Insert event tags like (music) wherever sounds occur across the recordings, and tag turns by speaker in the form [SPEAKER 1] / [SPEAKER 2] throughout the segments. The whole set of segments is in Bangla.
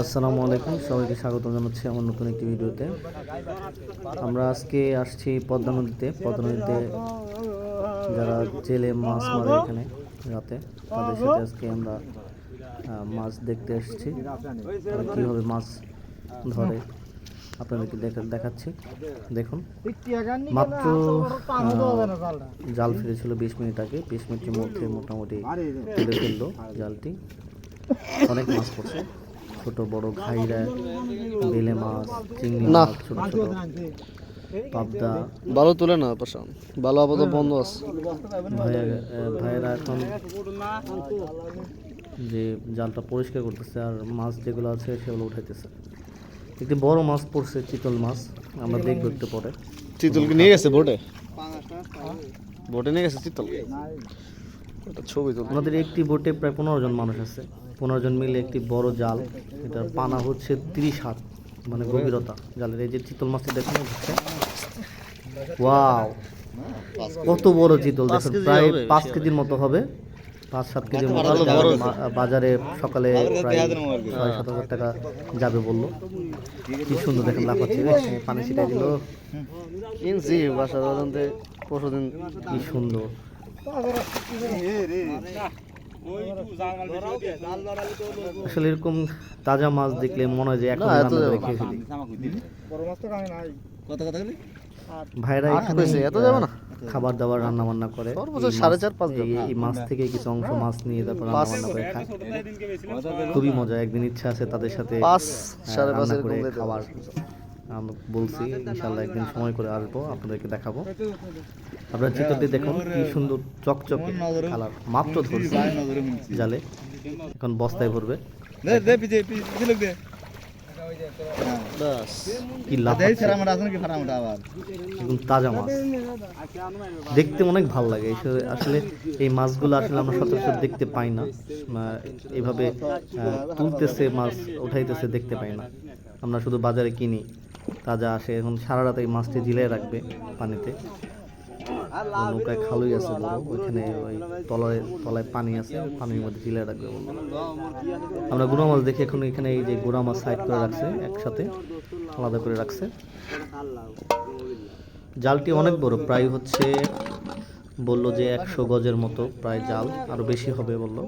[SPEAKER 1] আসসালামু আলাইকুম, সবাইকে স্বাগত জানাচ্ছি আমার নতুন একটি ভিডিওতে। আমরা আজকে আসছি পদ্মা নদীতে। পদ্মা নদীতে যারা জেলে মাছ মারে এখানে রাতে, তাদের সাথে আজকে আমরা মাছ দেখতে এসেছি। তারা কীভাবে মাছ ধরে আপনাদেরকে দেখা দেখাচ্ছি। দেখুন, মাত্র জাল ফিরেছিল বিশ মিনিট আগে। বিশ মিনিটের মধ্যে মোটামুটি তুলে ফেলল জালটি। অনেক মাছ পড়ছে। ছোট বড় ঘাইরা বেলে মাছ চিংড়ি মাছ ছোট ছোট পাবদা।
[SPEAKER 2] ভালো তুলে না পাশান ভালো আপাতত বন্ধ আছে।
[SPEAKER 1] ভাইয়া ভাইয়েরা এখন যে জালটা পরিষ্কার করতেছে আর মাছ যেগুলো আছে সেগুলো উঠাইতেছে। একটি বড় মাছ পড়ছে চিতল মাছ। আমরা দেখব একটু পরে।
[SPEAKER 2] চিতলকে নিয়ে গেছে বোটে? বোটে নিয়ে গেছে চিতল? ছবি তো
[SPEAKER 1] আমাদের একটি বোটে প্রায় পনেরো জন মানুষ আছে। পনেরো জন মিলে একটি বড় জাল এটার পানা হচ্ছে তিরিশ হাত মানে গভীরতা জালের। এই যে চিতল মাছটা দেখুন হচ্ছে। ওয়াও কত বড় চিতল দেখুন প্রায় পাঁচ কেজির মতো হবে। পাঁচ সাত কেজির মতো। বাজারে সকালে প্রায় ছয় সাত হাজার টাকা যাবে বলল। কি সুন্দর দেখেন লাফাচ্ছে পানি ছিটাই দিল।
[SPEAKER 2] কিনছি বাসা বাজানতে পরশু
[SPEAKER 1] কি সুন্দর। আসলে এরকম তাজা মাছ দেখলে মনে হয় যে এখন রান্না করে খেয়ে ফেলি ভাইরা এখানে
[SPEAKER 2] এত যাবে না?
[SPEAKER 1] খাবার দাবার রান্না বান্না করে।
[SPEAKER 2] সর্বোচ্চ সাড়ে চার, পাঁচ
[SPEAKER 1] এই- মাছ থেকে কিছু অংশ মাছ নিয়ে তারপর রান্না বান্না করে খায়। খুবই মজা একদিন ইচ্ছা আছে তাদের সাথে
[SPEAKER 2] পাঁচ সাড়ে পাঁচ এরকম
[SPEAKER 1] খাবার। আমরা বলছি ইনশাল্লাহ একদিন সময় করে আসব আপনাদেরকে দেখাবো। আপনারা চিত্রটি দেখুন কি সুন্দর চকচকে কালার মাত্র ধরছে জালে। এখন বস্তায় ভরবে। একদম তাজা মাছ। দেখতে অনেক ভালো লাগে আসলে এই মাছগুলো আসলে আমরা সচরাচর দেখতে পাই না। আহ, এইভাবে তুলতেছে মাছ উঠাইতেছে দেখতে পাই না। আমরা শুধু বাজারে কিনি। তাজা আসে, এখন সারা রাত এই মাছটি ঝিলে রাখবে পানিতে। নৌকায় খালুই আছে বড়, ওইখানে ওই তলায় তলায় পানি আছে, পানির মধ্যে ঝিলে রাখবে বলল আমরা গুড়া মাছ দেখি এখন এখানে এই যে গুড়া মাছ সাইড করে রাখছে, একসাথে আলাদা করে রাখছে। জালটি অনেক বড়, প্রায় হচ্ছে বলল যে একশো গজের মতো, প্রায় জাল আরও বেশি হবে বলল।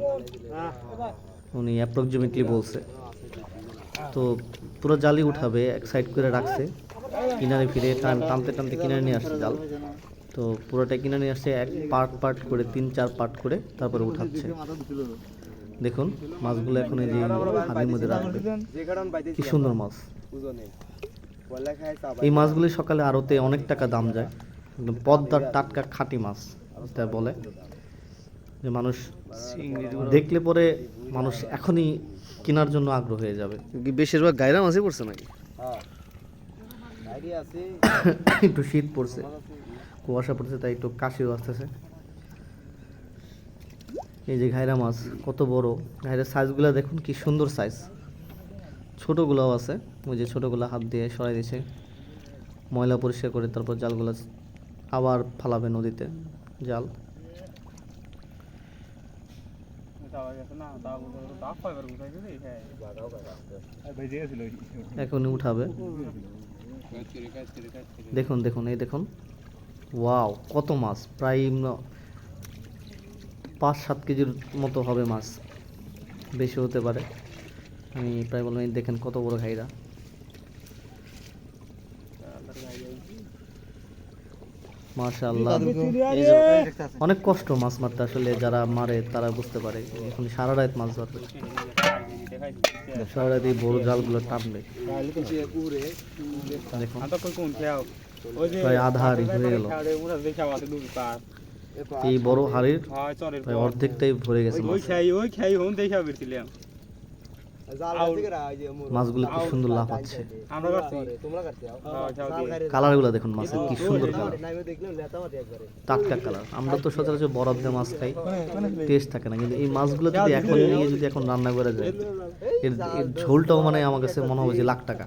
[SPEAKER 1] উনি অ্যাপ্রক্সিমেটলি বলছে। তো পুরো জালি উঠাবে, এক সাইড করে রাখছে। কিনারে ফিরে টান টানতে টানতে কিনারে নিয়ে আসছে জাল। তো পুরোটা কিনে নিয়ে আসছে, এক পার্ট পার্ট করে, তিন চার পার্ট করে তারপরে উঠাচ্ছে। দেখুন, মাছগুলো এখন এই যে হাড়ির মধ্যে রাখবে। কি সুন্দর মাছ। এই মাছগুলি সকালে আড়তে অনেক টাকা দাম যায়। পদ্মার টাটকা খাঁটি মাছ, এটা বলে। যে মানুষ দেখলে পরে মানুষ এখনই কেনার জন্য আগ্রহ হয়ে যাবে।
[SPEAKER 2] বেশিরভাগ গায়রা মাছই পড়ছে নাকি? (coughs)
[SPEAKER 1] একটু শীত পড়ছে কুয়াশা পড়ছে তাই একটু কাশিও আসতেছে। এই যে ঘাইরা মাছ কত বড়। ঘাইরা সাইজগুলো দেখুন কি সুন্দর সাইজ ছোটোগুলোও আছে ওই যে ছোটোগুলো হাত দিয়ে সরাই দিয়েছে ময়লা পরিষ্কার করে তারপর জালগুলো আবার ফালাবে নদীতে জাল। এখনই উঠাবে। দেখুন দেখুন, এই দেখুন। ওয়াও, কত মাছ? প্রায় পাঁচ, সাত কেজির মতো হবে মাছ। বেশি হতে পারে। আমি প্রায় বললাম দেখেন কত বড় ঘাইরা। মাশাআল্লাহ। অনেক কষ্ট মাছ মারতে আসলে যারা মারে তারা বুঝতে পারে। এখন সারা রাত মাছ ধরবে। সারা রাত এই বড় জালগুলো টানবে। প্রায় আধা হাড়ি হয়ে গেল। এই বড় হাড়ির প্রায় অর্ধেকটাই ভরে গেছে মাছ। মাছগুলো কি সুন্দর লাফাচ্ছে কালারগুলো দেখুন মাছের কি সুন্দর কালার। টাটকা কালার। আমরা তো সচরাচর বরফ দিয়ে মাছ খাই টেস্ট থাকে না। কিন্তু এই মাছগুলো যদি এখন নিয়ে যদি এখন রান্না করে যায় এর এর ঝোলটাও মানে আমার কাছে মনে হবে যে লাখ টাকা।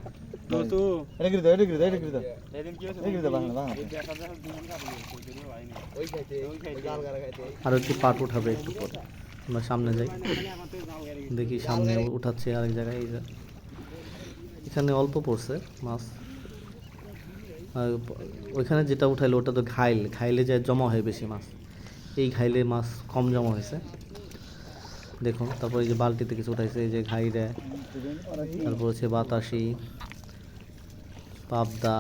[SPEAKER 1] আর একটু পাট উঠাবে একটু পরে। আমরা সামনে যাই। দেখি সামনে উঠাচ্ছে আরেক জায়গায়, এই এখানে অল্প পড়ছে মাছ। ওইখানে যেটা উঠাইলো ওটা তো ঘাইল ঘাইলে যায় জমা হয় বেশি মাছ। এই ঘাইলে মাছ কম জমা হয়েছে। দেখুন, তারপর এই যে বালতিতে কিছু উঠাইছে, এই যে ঘাইরে। তারপর হচ্ছে বাতাসি, পাবদা।